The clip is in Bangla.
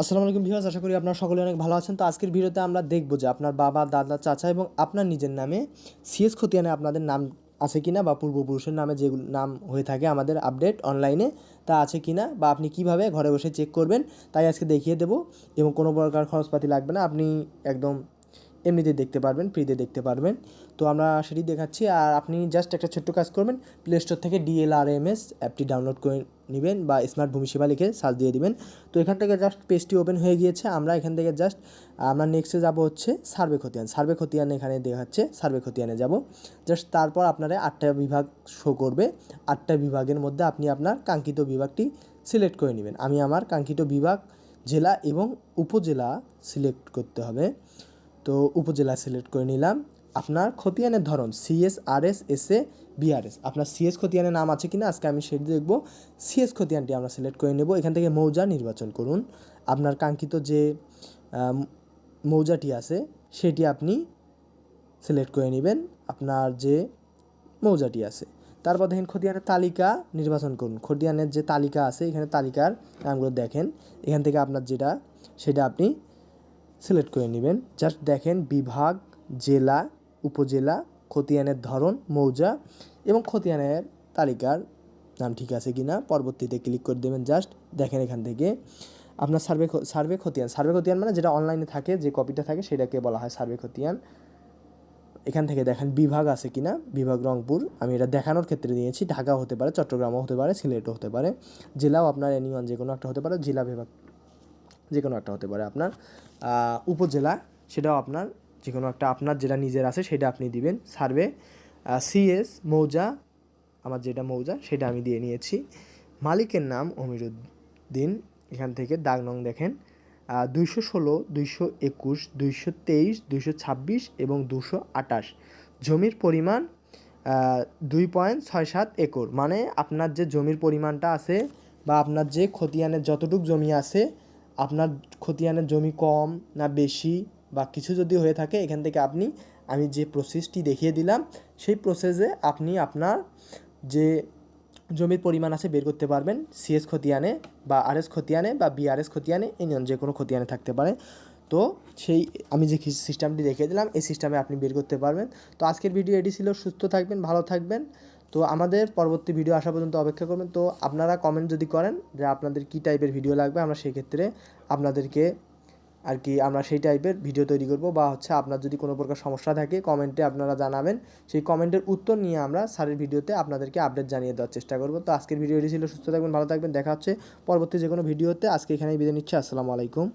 আসসালামু আলাইকুম ভিউয়ার্স, আশা করি আপনারা সকলে অনেক ভালো আছেন। তো আজকের ভিডিওতে আমরা দেখব যে আপনার বাবা, দাদা, চাচা এবং আপনার নিজের নামে সিএস খতিয়ানে আপনাদের নাম আছে কি না বা পূর্বপুরুষের নামে যে নাম হয়ে থাকে আমাদের আপডেট অনলাইনে, তা আছে কি না বা আপনি কীভাবে ঘরে বসে চেক করবেন, তাই আজকে দেখিয়ে দেবো। এবং কোনো প্রকার খরচপাতি লাগবে না, আপনি একদম এমনিতে দেখতে পারবেন ফ্রিতে দেখতে পারবেন। তো আমরা সেটি দেখাচ্ছি। আর আপনি জাস্ট একটা ছোট্ট কাজ করবেন প্লে স্টোর থেকে ডিএলআরএমএস অ্যাপটি ডাউনলোড করে নেবেন বা স্মার্ট ভূমি সেবা লিখে সার্চ দিয়ে দিবেন। তো এখান থেকে জাস্ট পেজটি ওপেন হয়ে গিয়েছে। আমরা এখান থেকে জাস্ট আমরা নেক্সটে যাব হচ্ছে সার্ভে খতিয়ান সার্ভে খতিয়ান এখানে দেখাচ্ছে সার্ভে খতিয়ানে যাব। জাস্ট তারপর আপনারা আটটা বিভাগ শো করবে। আটটা বিভাগের মধ্যে আপনি আপনার কাঙ্ক্ষিত বিভাগটি সিলেক্ট করে নেবেন। আমি আমার কাঙ্ক্ষিত বিভাগ, জেলা এবং উপজেলা সিলেক্ট করতে হবে। তো উপজেলা সিলেক্ট করে নিলাম। আপনার খতিয়ানের ধরন CS R S S A BRS আপনার সিএস খতিয়ানের নাম আছে কিনা, আজকে আমি সেটি দেখব। সিএস খতিয়ানটি আমরা সিলেক্ট করে নেব। এখান থেকে মৌজা নির্বাচন করুন। আপনার কাঙ্ক্ষিত যে মৌজাটি আছে, সেটি আপনি সিলেক্ট করে নেবেন। আপনার যে মৌজাটি আছে। তারপর দেখেন খতিয়ানের তালিকা নির্বাচন করুন। খতিয়ানের যে তালিকা আছে, এখানে তালিকার নামগুলো দেখেন। এখান থেকে আপনার যেটা, সেটা আপনি সিলেক্ট করে নেবেন। জাস্ট দেখেন বিভাগ, জেলা, উপজেলা, খতিয়ানের ধরন, মৌজা এবং খতিয়ানের তালিকার নাম ঠিক আছে কিনা। পরবর্তীতে ক্লিক করে দেবেন জাস্ট দেখেন এখান থেকে। আপনার সার্ভে সার্ভে খতিয়ান। সার্ভে খতিয়ান মানে যেটা অনলাইনে থাকে, যে কপিটা থাকে সেটাকে বলা হয় সার্ভে খতিয়ান। এখান থেকে দেখেন বিভাগ আছে কিনা। বিভাগ রংপুর। আমি এটা দেখানোর ক্ষেত্রে নিয়েছি ঢাকা হতে পারে, চট্টগ্রামও হতে পারে, সিলেটও হতে পারে। জেলাও আপনার এনিওয়ান যে কোনো একটা হতে পারে, জেলা বিভাগ যে কোনো একটা হতে পারে আপনার উপজেলা, সেটাও আপনার যে কোনো একটা, আপনার যেটা নিজের আছে সেটা আপনি দিবেন। সার্ভে সিএস মৌজা, আমার যেটা মৌজা সেটা আমি দিয়ে নিয়েছি। মালিকের নাম অমিরুদ্দিন, এখান থেকে দাগ নং দেখেন। দুইশো ষোলো, দুইশো একুশ, দুইশো তেইশ, দুইশো ছাব্বিশ এবং দুশো আটাশ জমির পরিমাণ দুই পয়েন্ট ছয় সাত একর। মানে আপনার যে জমির পরিমাণটা আছে বা আপনার যে খতিয়ানের যতটুক জমি আছে আপনার খতিয়ানের জমি কম না বেশি বা কিছু যদি হয়ে থাকে, এখান থেকে আপনি, আমি যে প্রসেসটি দেখিয়ে দিলাম, সেই প্রসেসে আপনি আপনার যে জমির পরিমাণ আছে বের করতে পারবেন সিএস খতিয়ানে বা আরএস খতিয়ানে বা বিআরএস খতিয়ানে ইউনিয়ন যে কোনো খতিয়ানে থাকতে পারে। তো সেই, আমি যে সিস্টেমটি দেখিয়ে দিলাম, এই সিস্টেমে আপনি বের করতে পারবেন। তো আজকের ভিডিও এটি ছিল, সুস্থ থাকবেন, ভালো থাকবেন। তো আমাদের পরবর্তী ভিডিও আসা পর্যন্ত অপেক্ষা করবেন। তো আপনারা কমেন্ট যদি করেন যে আপনাদের কী টাইপের ভিডিও লাগবে, আমরা সেই ক্ষেত্রে আপনাদেরকে আর কি আমরা সেই টাইপের ভিডিও তৈরি করব বা হচ্ছে আপনার যদি কোনো প্রকার সমস্যা থাকে কমেন্টে আপনারা জানাবেন। সেই কমেন্টের উত্তর নিয়ে আমরা স্যারের ভিডিওতে আপনাদেরকে আপডেট জানিয়ে দেওয়ার চেষ্টা করব। তো আজকের ভিডিও এটি ছিল, সুস্থ থাকবেন, ভালো থাকবেন, দেখা হচ্ছে পরবর্তী যে কোনো ভিডিওতে আজকে এখানেই বিদায় নিচ্ছি, আসসালামু আলাইকুম।